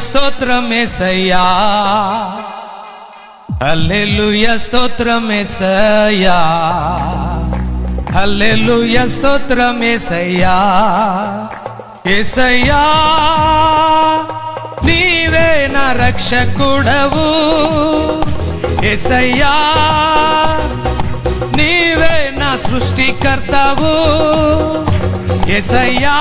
స్తోత్రం ఏసయ్యా హల్లెలూయ స్తోత్రం ఏసయ్యా హల్లెలూయ స్తోత్రం ఏసయ్యా ఏసయ్యా నీవే నా రక్షకుడవు. ఏసయ్యా నీవే నా సృష్టికర్తవు. ఏసయ్యా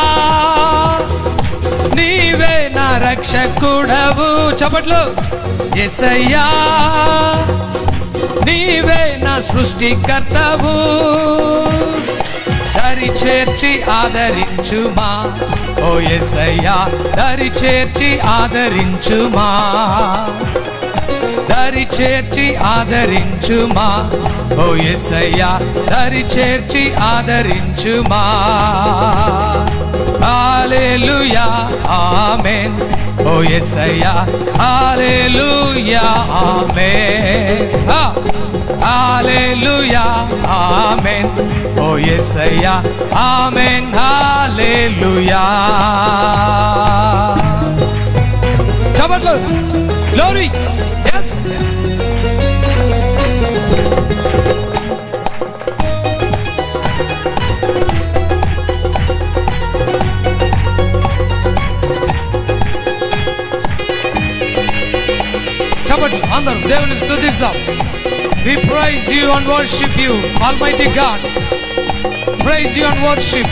నీవే నా రక్షకుడవు. చప్పట్లు. ఎసయ్యా నీవే నా సృష్టికర్తవు. దరి చేర్చి ఆదరించుమా. ఓ ఎసయ్యా దరి చేర్చి ఆదరించుమా. దరి చేర్చి ఆదరించుమా. ఓ ఎసయ్యా దరి చేర్చి ఆదరించుమా. హల్లెలూయా ఆమేన్ ఓ యేసయ్యా హల్లెలూయా ఆమేన్ హల్లెలూయా ఆమేన్ ఓ యేసయ్యా ఆమేన్ హల్లెలూయా చప్పట్లు గ్లోరీ yes. చప్పట్లు అందరూ దేవుని స్తుతిస్తాం We praise you and worship you, Almighty God. Praise you and worship.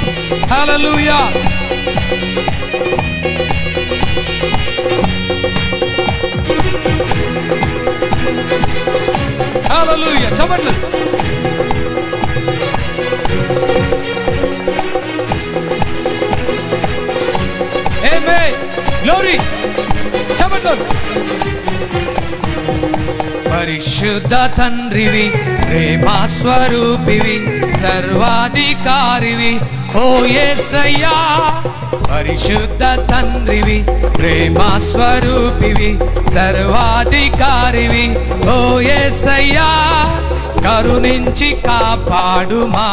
Hallelujah. Hallelujah. చప్పట్లు Amen. Glory. చప్పట్లు పరిశుద్ధ తండ్రివి ప్రేమా స్వరూపివి సర్వాధికారివి. ఓ యేసయ్యా పరిశుద్ధ తండ్రివి ప్రేమా స్వరూపివి సర్వాధికారివి. ఓ యేసయ్యా కరుణించి కాపాడుమా.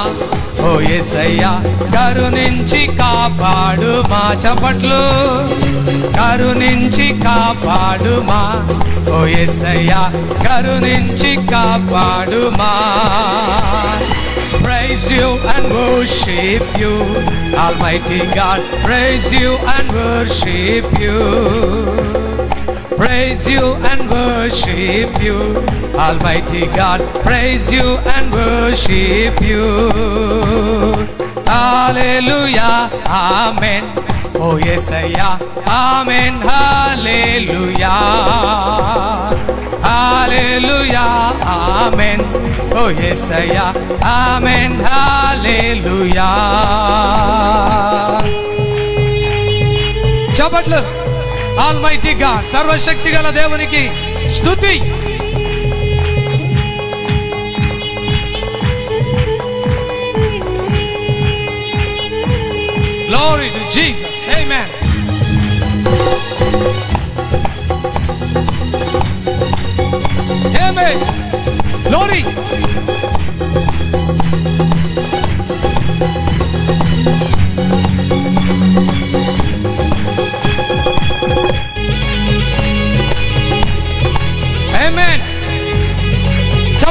ఓ యేసయ్యా కరుణించి కాపాడుమా. చప్పట్లు కరుణించి కాపాడుమా. ఓ యేసయ్యా కరుణించి కాపాడుమా. Worship you, Almighty God. Praise you and worship you. Praise you and worship you, Almighty God. Praise you and worship you. Hallelujah, Amen. Oh yes, Amen. Hallelujah, Hallelujah, Amen. Oh yes, Amen. Hallelujah. Almighty God సర్వశక్తి గల దేవునికి స్థుతి Glory to Jesus. Amen. Amen. Glory.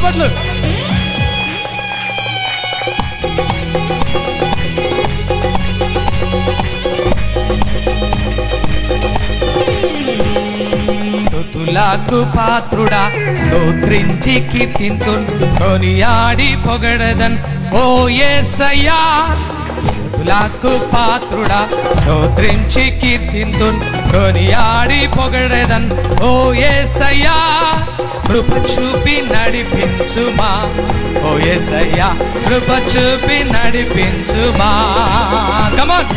చప్పట్లు స్థుతులకు పాత్రుడా స్తోత్రించి కీర్తింతున్. కొనియాడి పొగడదన్. ఓ ఏసయ్యా. స్థుతులకు పాత్రుడా స్తోత్రించి కీర్తింతున్. కొనియాడి పొగడదన్. ఓ ఏసయ్యా కృప చూపి నడిపించుమా. ఓ ఏసయ్యా కృప చూపి నడిపించుమా. కమాన్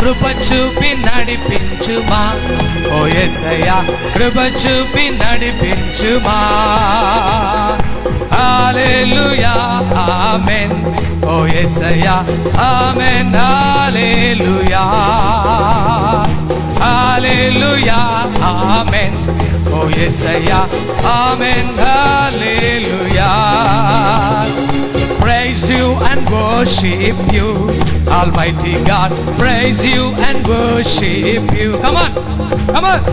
కృప చూపి నడిపించుమా. ఓ ఏసయ్యా కృప చూపి నడిపించుమా. Hallelujah amen oh Yesayya amen hallelujah Hallelujah, Amen. Oh yes, Yesaya, Amen, Hallelujah. Praise you and worship you, Almighty God. Praise you and worship you. Come on, come on.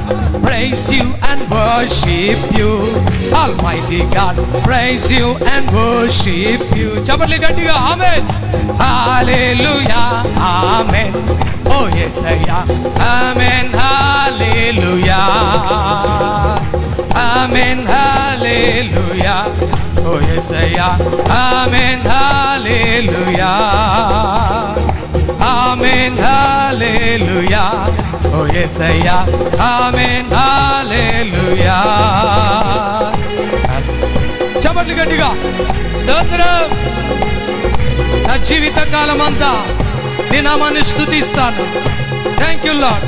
Praise you and worship you, Almighty God. Praise you and worship you. Chapatli Gandiga, Amen. Hallelujah, Amen. Oh yes, Yesaya, Amen. Oh Yesayya amen hallelujah. Amen hallelujah. Oh Yesaya amen హల్లెలూయా. చప్పట్లు గట్టిగా. స్తోత్రం. నా జీవిత కాలం అంతా నీ స్థుతిస్తాను thank you lord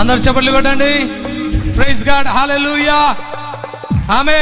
అందరు చప్పట్లు కొట్టండి. Praise God హాలూయా ఆమె